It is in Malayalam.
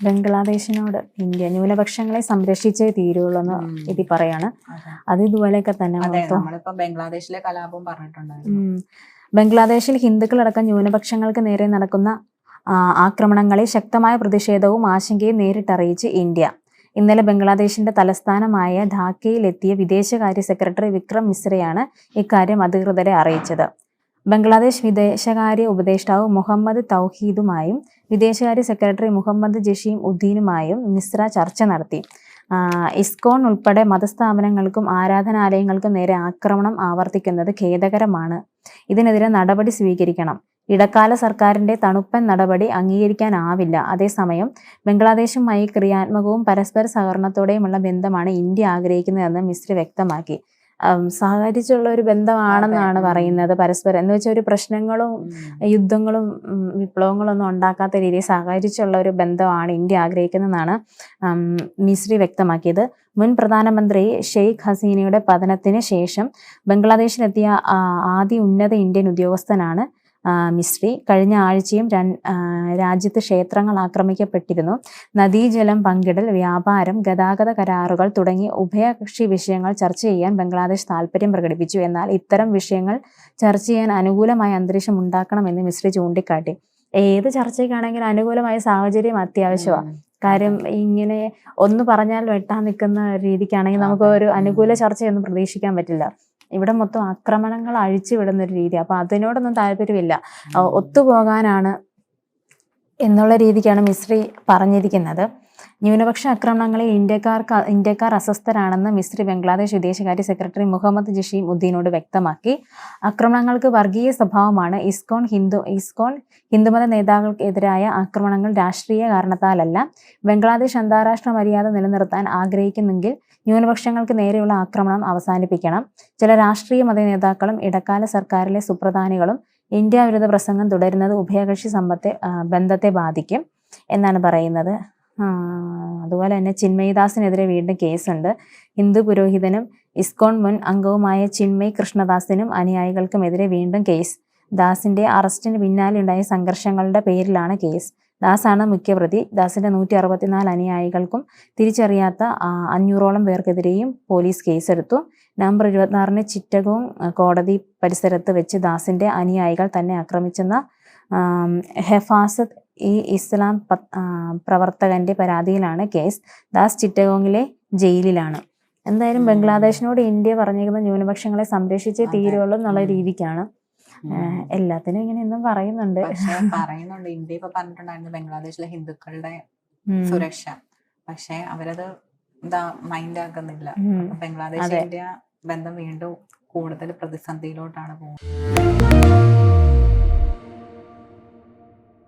ബംഗ്ലാദേശിനോട് ഇന്ത്യ ന്യൂനപക്ഷങ്ങളെ സംരക്ഷിച്ചേ തീരുള്ളൂ എന്ന് ഇതി ഇതിൽ പറയാണ്. അത്. ഇതുപോലെയൊക്കെ തന്നെ നമ്മളിപ്പോ ബംഗ്ലാദേശിലെ കലാപം പറഞ്ഞിട്ടുണ്ടായിരുന്നു. ബംഗ്ലാദേശിൽ ഹിന്ദുക്കളടക്കം ന്യൂനപക്ഷങ്ങൾക്ക് നേരെ നടക്കുന്ന ആക്രമണങ്ങളെ ശക്തമായ പ്രതിഷേധവും ആശങ്കയും നേരിട്ടറിയിച്ച് ഇന്ത്യ. ഇന്നലെ ബംഗ്ലാദേശിന്റെ തലസ്ഥാനമായ ധാക്കയിലെത്തിയ വിദേശകാര്യ സെക്രട്ടറി വിക്രം മിശ്രയാണ് ഇക്കാര്യം അധികൃതരെ അറിയിച്ചത്. ബംഗ്ലാദേശ് വിദേശകാര്യ ഉപദേഷ്ടാവ് മുഹമ്മദ് തൗഹീദുമായും വിദേശകാര്യ സെക്രട്ടറി മുഹമ്മദ് ജഷീം ഉദ്ദീനുമായും മിശ്ര ചർച്ച നടത്തി. ഇസ്കോൺ ഉൾപ്പെടെ മതസ്ഥാപനങ്ങൾക്കും ആരാധനാലയങ്ങൾക്കും നേരെ ആക്രമണം ആവർത്തിക്കുന്നത് ഖേദകരമാണ്. ഇതിനെതിരെ നടപടി സ്വീകരിക്കണം. ഇടക്കാല സർക്കാരിന്റെ തണുപ്പൻ നടപടി അംഗീകരിക്കാനാവില്ല. അതേസമയം ബംഗ്ലാദേശുമായി ക്രിയാത്മകവും പരസ്പര സഹകരണത്തോടെയുമുള്ള ബന്ധമാണ് ഇന്ത്യ ആഗ്രഹിക്കുന്നതെന്ന് മിശ്ര വ്യക്തമാക്കി. സഹകരിച്ചുള്ള ഒരു ബന്ധമാണെന്നാണ്. പറയുന്നത് പരസ്പരം. എന്ന് വെച്ചാൽ ഒരു പ്രശ്നങ്ങളും യുദ്ധങ്ങളും ഉം, വിപ്ലവങ്ങളും ഒന്നും ഉണ്ടാക്കാത്ത രീതിയിൽ സഹകരിച്ചുള്ള ഒരു ബന്ധമാണ് ഇന്ത്യ ആഗ്രഹിക്കുന്നതെന്നാണ് മിശ്രി വ്യക്തമാക്കിയത്. മുൻ പ്രധാനമന്ത്രി ഷെയ്ഖ് ഹസീനയുടെ പതനത്തിന് ശേഷം ബംഗ്ലാദേശിലെത്തിയ ആദ്യ ഉന്നത ഇന്ത്യൻ ഉദ്യോഗസ്ഥനാണ് മിശ്രി കഴിഞ്ഞ ആഴ്ചയും രാജ്യത്ത് ക്ഷേത്രങ്ങൾ ആക്രമിക്കപ്പെട്ടിരുന്നു. നദീജലം പങ്കിടൽ വ്യാപാരം ഗതാഗത കരാറുകൾ തുടങ്ങി ഉഭയകക്ഷി വിഷയങ്ങൾ ചർച്ച ചെയ്യാൻ ബംഗ്ലാദേശ് താല്പര്യം പ്രകടിപ്പിച്ചു. എന്നാൽ ഇത്തരം വിഷയങ്ങൾ ചർച്ച ചെയ്യാൻ അനുകൂലമായ അന്തരീക്ഷം ഉണ്ടാക്കണമെന്ന് മിശ്രി ചൂണ്ടിക്കാട്ടി. ഏത് ചർച്ചയ്ക്കാണെങ്കിലും അനുകൂലമായ സാഹചര്യം അത്യാവശ്യമാണ്. കാര്യം ഇങ്ങനെ ഒന്ന് പറഞ്ഞാൽ വെട്ടാൻ നിൽക്കുന്ന രീതിക്കാണെങ്കിൽ നമുക്ക് ഒരു അനുകൂല ചർച്ചയൊന്നും പ്രതീക്ഷിക്കാൻ പറ്റില്ല. ഇവിടെ മൊത്തം ആക്രമണങ്ങൾ അഴിച്ചു വിടുന്ന ഒരു രീതി. അപ്പൊ അതിനോടൊന്നും താല്പര്യമില്ല. ഒത്തുപോകാനാണ് എന്നുള്ള രീതിക്കാണ് മിശ്രി പറഞ്ഞിരിക്കുന്നത്. ന്യൂനപക്ഷ ആക്രമണങ്ങളിൽ ഇന്ത്യക്കാർക്ക് ഇന്ത്യക്കാർ അസ്വസ്ഥരാണെന്ന് മിസ്ത്രി ബംഗ്ലാദേശ് വിദേശകാര്യ സെക്രട്ടറി മുഹമ്മദ് ജഷീം ഉദ്ദീനോട് വ്യക്തമാക്കി. ആക്രമണങ്ങൾക്ക് വർഗീയ സ്വഭാവമാണ് ഇസ്കോൺ ഹിന്ദു ഇസ്കോൺ ഹിന്ദുമത നേതാക്കൾക്കെതിരായ ആക്രമണങ്ങൾ രാഷ്ട്രീയ കാരണത്താലല്ല. ബംഗ്ലാദേശ് അന്താരാഷ്ട്ര മര്യാദ നിലനിർത്താൻ ആഗ്രഹിക്കുന്നെങ്കിൽ ന്യൂനപക്ഷങ്ങൾക്ക് നേരെയുള്ള ആക്രമണം അവസാനിപ്പിക്കണം. ചില രാഷ്ട്രീയ മത നേതാക്കളും ഇടക്കാല സർക്കാരിലെ സുപ്രധാനികളും ഇന്ത്യ വിരുദ്ധ പ്രസംഗം തുടരുന്നത് ഉഭയകക്ഷി സമ്പത്തെ ബന്ധത്തെ ബാധിക്കും എന്നാണ് പറയുന്നത്. അതുപോലെ തന്നെ ചിന്മയിദാസിനെതിരെ വീണ്ടും കേസുണ്ട്. ഹിന്ദു പുരോഹിതനും ഇസ്കോൺ മുൻ അംഗവുമായ ചിന്മയ് കൃഷ്ണദാസിനും അനുയായികൾക്കുമെതിരെ വീണ്ടും കേസ്. ദാസിന്റെ അറസ്റ്റിന് പിന്നാലെയുണ്ടായ സംഘർഷങ്ങളുടെ പേരിലാണ് കേസ്. ദാസാണ് മുഖ്യപ്രതി. ദാസിന്റെ നൂറ്റി അറുപത്തിനാല് അനുയായികൾക്കും തിരിച്ചറിയാത്ത അഞ്ഞൂറോളം പേർക്കെതിരെയും പോലീസ് കേസെടുത്തു. നവംബർ ഇരുപത്തിനാറിന് ചിറ്റകവും കോടതി പരിസരത്ത് വെച്ച് ദാസിന്റെ അനുയായികൾ തന്നെ ആക്രമിച്ചെന്ന ഹെഫാസത്ത് ഇ ഇസ്ലാം പ്രവർത്തകന്റെ പരാതിയിലാണ് കേസ്. ദാസ് ചിറ്റഗോങ്ങിലെ ജയിലിലാണ്. എന്തായാലും ബംഗ്ലാദേശിനോട് ഇന്ത്യ പറഞ്ഞിരിക്കുന്ന ന്യൂനപക്ഷങ്ങളെ സംരക്ഷിച്ചേ. തീരുള്ളൂ എന്നുള്ള. രീതിക്കാണ്. എല്ലാത്തിനും ഇങ്ങനെ എന്നും പറയുന്നുണ്ട്. പറയുന്നുണ്ട്. ഇന്ത്യ ഇപ്പൊ പറഞ്ഞിട്ടുണ്ടായിരുന്നു ബംഗ്ലാദേശിലെ ഹിന്ദുക്കളുടെ സുരക്ഷ. പക്ഷെ അവരത് എന്താ മൈൻഡ് ആക്കുന്നില്ല ബംഗ്ലാദേശ് ഇന്ത്യ ബന്ധം വീണ്ടും കൂടുതൽ പ്രതിസന്ധിയിലോട്ടാണ് പോകുന്നത്.